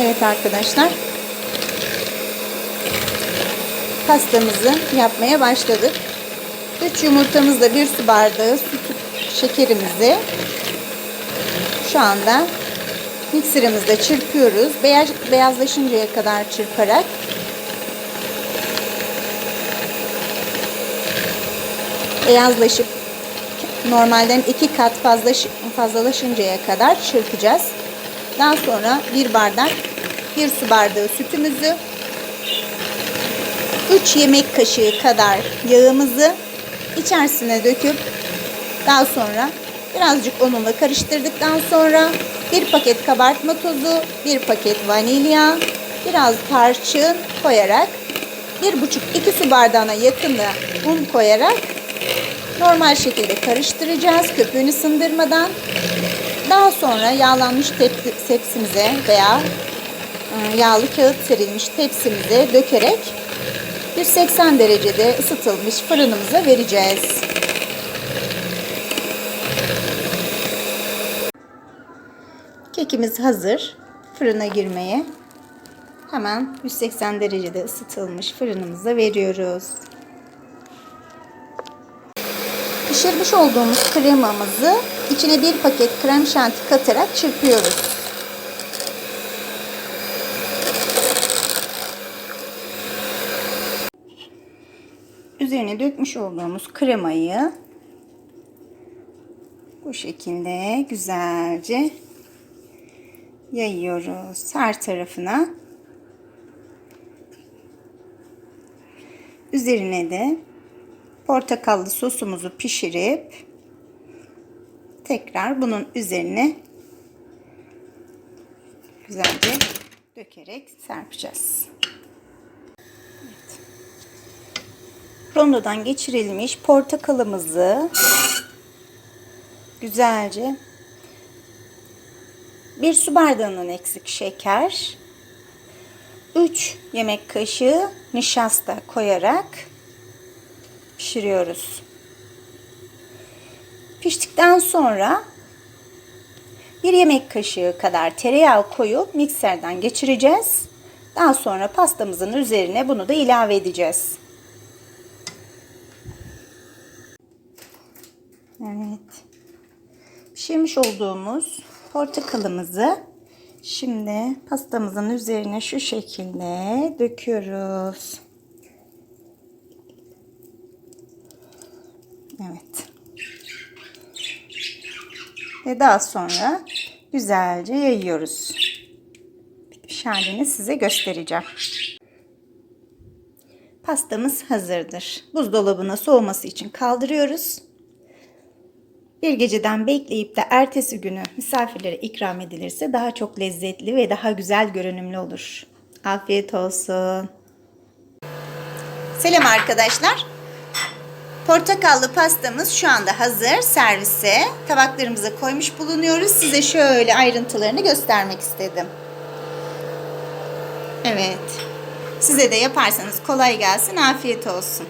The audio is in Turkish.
Evet arkadaşlar. Pastamızı yapmaya başladık. 3 yumurtamızla 1 su bardağı süt şekerimizi şu anda mikserimizde çırpıyoruz. Beyaz, beyazlaşıncaya kadar çırparak beyazlaşıp normalden iki kat fazla fazlalaşıncaya kadar çırpacağız. Daha sonra bir bardak bir su bardağı sütümüzü 3 yemek kaşığı kadar yağımızı içerisine döküp daha sonra birazcık unla karıştırdıktan sonra bir paket kabartma tozu, bir paket vanilya, biraz tarçın koyarak bir buçuk iki su bardağına yakını un koyarak normal şekilde karıştıracağız köpüğünü sındırmadan. Daha sonra yağlanmış tepsi, tepsimize veya e, yağlı kağıt serilmiş tepsimize dökerek 180 derecede ısıtılmış fırınımıza vereceğiz. Kekimiz hazır. Fırına girmeye. Hemen 180 derecede ısıtılmış fırınımıza veriyoruz. Pişirmiş olduğumuz kremamızı içine bir paket krem şanti katarak çırpıyoruz. Üzerine dökmüş olduğumuz kremayı bu şekilde güzelce yayıyoruz her tarafına. Üzerine de portakallı sosumuzu pişirip tekrar bunun üzerine güzelce dökerek serpeceğiz. Evet. Rondodan geçirilmiş portakalımızı güzelce bir su bardağının eksik şeker, 3 yemek kaşığı nişasta koyarak pişiriyoruz. Piştikten sonra bir yemek kaşığı kadar tereyağı koyup mikserden geçireceğiz. Daha sonra pastamızın üzerine bunu da ilave edeceğiz. Evet. Pişirmiş olduğumuz portakalımızı şimdi pastamızın üzerine şu şekilde döküyoruz. Evet. Ve daha sonra güzelce yayıyoruz. Bitmiş size göstereceğim. Pastamız hazırdır. Buzdolabına soğuması için kaldırıyoruz. Bir geceden bekleyip de ertesi günü misafirlere ikram edilirse daha çok lezzetli ve daha güzel görünümlü olur. Afiyet olsun. Selam arkadaşlar. Portakallı pastamız şu anda hazır servise. Tabaklarımıza koymuş bulunuyoruz. Size şöyle ayrıntılarını göstermek istedim. Evet. Size de yaparsanız kolay gelsin, afiyet olsun.